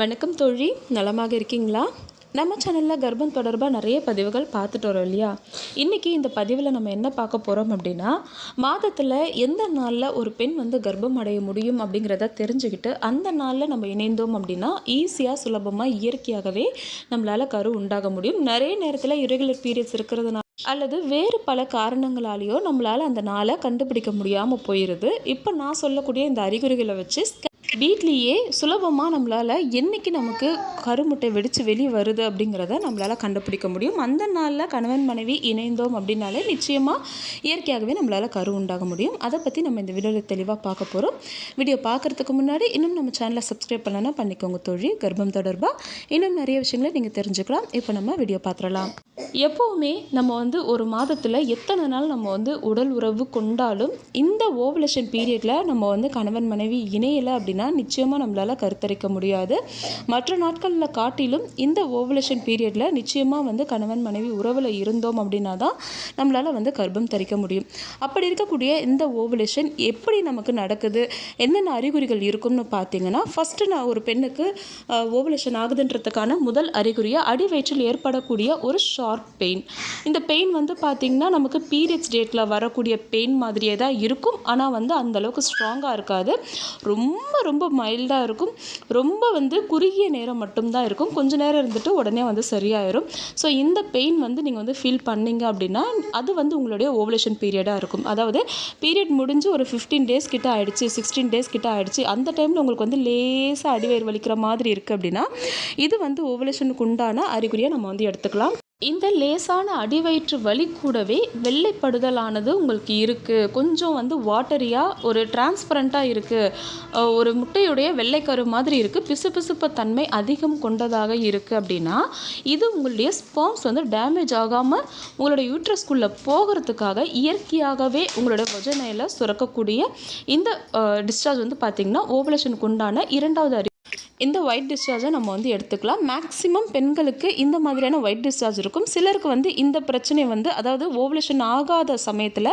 வணக்கம் தோழி. நலமாக இருக்கீங்களா? நம்ம சேனலில் கர்ப்பம் தொடர்பாக நிறைய பதிவுகள் பார்த்துட்டு வரோம் இல்லையா? இன்றைக்கி இந்த பதிவில் நம்ம என்ன பார்க்க போகிறோம் அப்படின்னா மாதத்தில் எந்த நாளில் ஒரு பெண் வந்து கர்ப்பம் அடைய முடியும் அப்படிங்கிறத தெரிஞ்சுக்கிட்டு அந்த நாளில் நம்ம இணைந்தோம் அப்படின்னா ஈஸியாக சுலபமாக இயற்கையாகவே நம்மளால் கரு உண்டாக முடியும். நிறைய நேரத்தில் இரெகுலர் பீரியட்ஸ் இருக்கிறதுனால அல்லது வேறு பல காரணங்களாலேயோ நம்மளால் அந்த நாளை கண்டுபிடிக்க முடியாமல் போயிடுது இப்போ நான் சொல்லக்கூடிய இந்த அறிகுறிகளை வச்சு வீட்லேயே சுலபமாக நம்மளால் என்றைக்கு நமக்கு கருமுட்டை வெடித்து வெளியே வருது அப்படிங்கிறத நம்மளால் கண்டுபிடிக்க முடியும். அந்த நாளில் கணவன் மனைவி இணைந்தோம் அப்படின்னாலே நிச்சயமாக இயற்கையாகவே நம்மளால் கரு உண்டாக முடியும். அதை பற்றி நம்ம இந்த வீடியோவில் தெளிவாக பார்க்க போகிறோம் வீடியோ பார்க்குறதுக்கு முன்னாடி இன்னும் நம்ம சேனலை சப்ஸ்கிரைப் பண்ணலன்னா பண்ணிக்கோங்க தோழி. கர்ப்பம் தொடர்பாக இன்னும் நிறைய விஷயங்களை நீங்கள் தெரிஞ்சுக்கலாம். இப்போ நம்ம வீடியோ பார்த்துடலாம். எப்போவுமே நம்ம வந்து ஒரு மாதத்தில் எத்தனை நாள் நம்ம வந்து உடல் உறவு கொண்டாலும் இந்த ஓவலேஷன் பீரியடில் நம்ம வந்து கணவன் மனைவி இணையலை அப்படின்னு நிச்சயமாக நம்மளால் கருத்தரிக்க முடியாது. மற்ற நாட்களில் காட்டிலும் இந்த ஓவலேஷன் பீரியடில் நிச்சயமாக வந்து கணவன் மனைவி உறவில் இருந்தோம் அப்படின்னா தான் நம்மளால் வந்து கர்ப்பம் தரிக்க முடியும். அப்படி இருக்கக்கூடிய இந்த ஓவலேஷன் எப்படி நமக்கு நடக்குது? என்னென்ன அறிகுறிகள் இருக்கும்னு பார்த்தீங்கன்னா ஃபஸ்ட்டு நான் ஒரு பெண்ணுக்கு ஓவலேஷன் ஆகுதுன்றதுக்கான முதல் அறிகுறியாக அடி வயிற்றில் ஏற்படக்கூடிய ஒரு ஷார்ப் பெயின் இந்த பெயின் வந்து பார்த்திங்கன்னா நமக்கு பீரியட்ஸ் டேட்டில் வரக்கூடிய பெயின் மாதிரியே தான் இருக்கும். ஆனால் வந்து அந்தளவுக்கு ஸ்ட்ராங்காக இருக்காது. ரொம்ப ரொம்ப மைல்டாக இருக்கும். ரொம்ப வந்து குறுகிய நேரம் மட்டும்தான் இருக்கும். கொஞ்ச நேரம் இருந்துட்டு உடனே வந்து சரியாயிடும் ஸோ இந்த பெயின் வந்து நீங்கள் வந்து ஃபீல் பண்ணீங்க அப்படின்னா அது வந்து உங்களுடைய ஓவலேஷன் பீரியடாக இருக்கும். அதாவது பீரியட் முடிஞ்சு ஒரு ஃபிஃப்டீன் டேஸ் கிட்ட ஆகிடுச்சு சிக்ஸ்டீன் டேஸ் கிட்ட ஆகிடுச்சு அந்த டைமில் உங்களுக்கு வந்து லேசாக அடிவயிறு வலிக்கிற மாதிரி இருக்குது அப்படின்னா இது வந்து ஓவலேஷனுக்கு உண்டான அறிகுறியாக நம்ம வந்து எடுத்துக்கலாம். இந்த லேசான அடிவயிற்று வலி கூடவே வெள்ளைப்படுதலானது உங்களுக்கு இருக்குது கொஞ்சம் வந்து வாட்டரியாக ஒரு டிரான்ஸ்பரண்ட்டாக இருக்குது ஒரு முட்டையுடைய வெள்ளைக்கரு மாதிரி இருக்குது பிசுபிசுப்பு தன்மை அதிகம் கொண்டதாக இருக்குது அப்படின்னா இது உங்களுடைய ஸ்பேம்ஸ் வந்து டேமேஜ் ஆகாமல் உங்களுடைய யூட்ரஸ்குள்ளே போகிறதுக்காக இயற்கையாகவே உங்களோட வஜனையில் சுரக்கக்கூடிய இந்த டிஸ்சார்ஜ் வந்து பார்த்திங்கன்னா ஓவலேஷனுக்கு உண்டான இரண்டாவது அறிவு இந்த ஒயிட் டிஸ்சார்ஜை நம்ம வந்து எடுத்துக்கலாம். மேக்ஸிமம் பெண்களுக்கு இந்த மாதிரியான ஒயிட் டிஸ்சார்ஜ் இருக்கும். சிலருக்கு வந்து இந்த பிரச்சனை வந்து அதாவது ஓவலேஷன் ஆகாத சமயத்தில்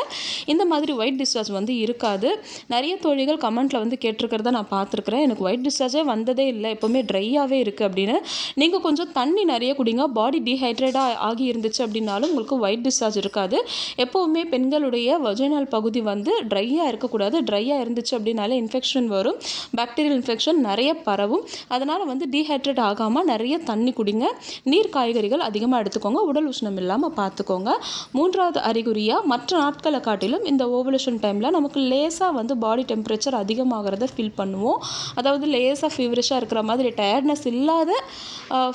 இந்த மாதிரி ஒயிட் டிஸ்சார்ஜ் வந்து இருக்காது. நிறைய தோழிகள் கமெண்ட்டில் வந்து கேட்டிருக்கிறத நான் பார்த்துருக்குறேன். எனக்கு ஒயிட் டிஸ்சார்ஜே வந்ததே இல்லை. எப்போவுமே ட்ரையாகவே இருக்குது அப்படின்னு. நீங்கள் கொஞ்சம் தண்ணி நிறைய குடிங்க. பாடி டீஹைட்ரேட்டாக ஆகி இருந்துச்சு அப்படின்னாலும் உங்களுக்கு ஒயிட் டிஸ்சார்ஜ் இருக்காது. எப்போவுமே பெண்களுடைய வஜைனால் பகுதி வந்து ட்ரையாக இருக்கக்கூடாது. ட்ரையாக இருந்துச்சு அப்படின்னாலே இன்ஃபெக்ஷன் வரும். பாக்டீரியல் இன்ஃபெக்ஷன் நிறைய பரவும். அதனால் வந்து டீஹைட்ரேட் ஆகாமல் நிறைய தண்ணி குடிங்க. நீர் காய்கறிகள் அதிகமாக எடுத்துக்கோங்க. உடல் உஷ்ணம் இல்லாமல் பார்த்துக்கோங்க மூன்றாவது அறிகுறியாக மற்ற நாட்களை காட்டிலும் இந்த ஓவலேஷன் டைமில் நமக்கு லேசாக வந்து பாடி டெம்பரேச்சர் அதிகமாகிறத ஃபீல் பண்ணுவோம். அதாவது லேசாக ஃபீவரிஷாக இருக்கிற மாதிரி டயர்ட்னஸ் இல்லாத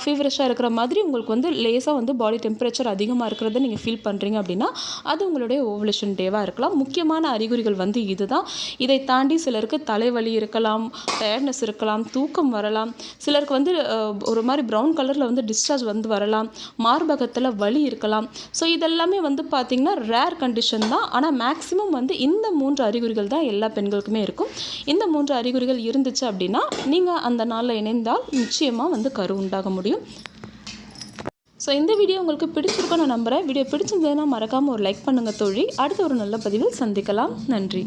ஃபீவரிஷாக இருக்கிற மாதிரி உங்களுக்கு வந்து லேசாக வந்து பாடி டெம்பரேச்சர் அதிகமாக இருக்கிறத நீங்கள் ஃபீல் பண்ணுறீங்க அப்படின்னா அது உங்களுடைய ஓவலேஷன் டேவாக இருக்கலாம். முக்கியமான அறிகுறிகள் வந்து இதுதான். இதை தாண்டி சிலருக்கு தலைவலி இருக்கலாம் டயர்ட்னஸ் இருக்கலாம் தூக்கம் வரலாம் வரலாம். சிலருக்கு வந்து ஒரு மாதிரி ப்ரௌன் கலரில் வந்து டிஸ்சார்ஜ் வந்து வரலாம். மார்பகத்தில் வலி இருக்கலாம். ஸோ இதெல்லாமே வந்து பார்த்திங்கன்னா ரேர் கண்டிஷன் தான். ஆனால் மேக்ஸிமம் வந்து இந்த மூன்று அறிகுறிகள் தான் எல்லா பெண்களுக்குமே இருக்கும். இந்த மூன்று அறிகுறிகள் இருந்துச்சு அப்படின்னா நீங்கள் அந்த நாளில் இணைந்தால் நிச்சயமாக வந்து கரு உண்டாக முடியும். ஸோ இந்த வீடியோ உங்களுக்கு பிடிச்சிருக்கோன்னு நம்புகிறேன் வீடியோ பிடிச்சிருந்ததுன்னா மறக்காமல் ஒரு லைக் பண்ணுங்கள் தோழி. அடுத்த ஒரு நல்ல பதிவில் சந்திக்கலாம். நன்றி.